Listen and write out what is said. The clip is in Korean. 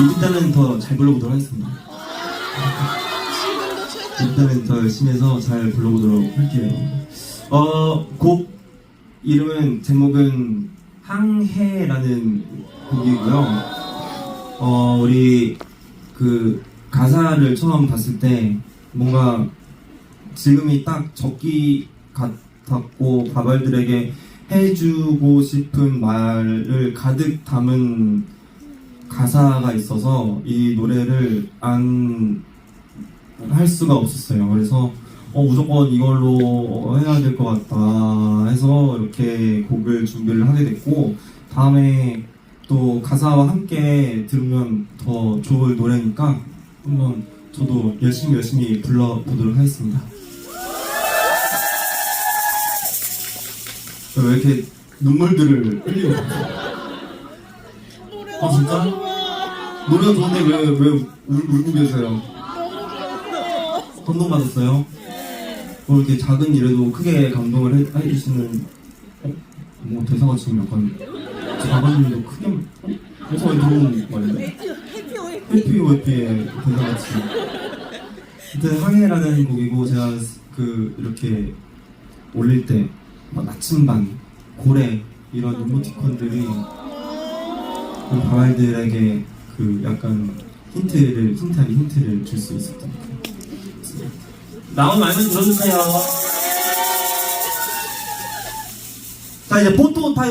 일단은 더 잘 불러보도록 하겠습니다. 일단은 더 열심히 해서 잘 불러보도록 할게요. 어, 곡 이름은 제목은 항해라는 곡이고요. 어, 우리 그 가사를 처음 봤을 때 뭔가 지금이 딱 적기 같았고 바발들에게 해주고 싶은 말을 가득 담은 가사가 있어서 이 노래를 안 할 수가 없었어요. 그래서 어, 무조건 이걸로 해야 될 것 같다 해서 이렇게 곡을 준비를 하게 됐고 다음에 또 가사와 함께 들으면 더 좋을 노래니까 한번 저도 열심히 열심히 불러보도록 하겠습니다. 왜 이렇게 눈물들을 흘리고 아 진짜? 좋은데 왜, 왜 울, 울고 계세요? 감동받았어요? 뭐 이렇게 작은 일에도 크게 감동을 해, 해주시는 어? 뭐 대사가 지금 약간 작은 일도 크게 어? 대사가 들어오는 말인데? 해피 웨피의 대사같이 하여튼 항해라는 곡이고 제가 그 이렇게 올릴 때 막 나침반, 고래 이런 이모티콘들이 그 바발들에게 그 약간 힌트를 힌트 아닌 힌트를 줄 수 있었던 것 같아요. 나온 말씀 들어주세요. 자 이제 포토 타임.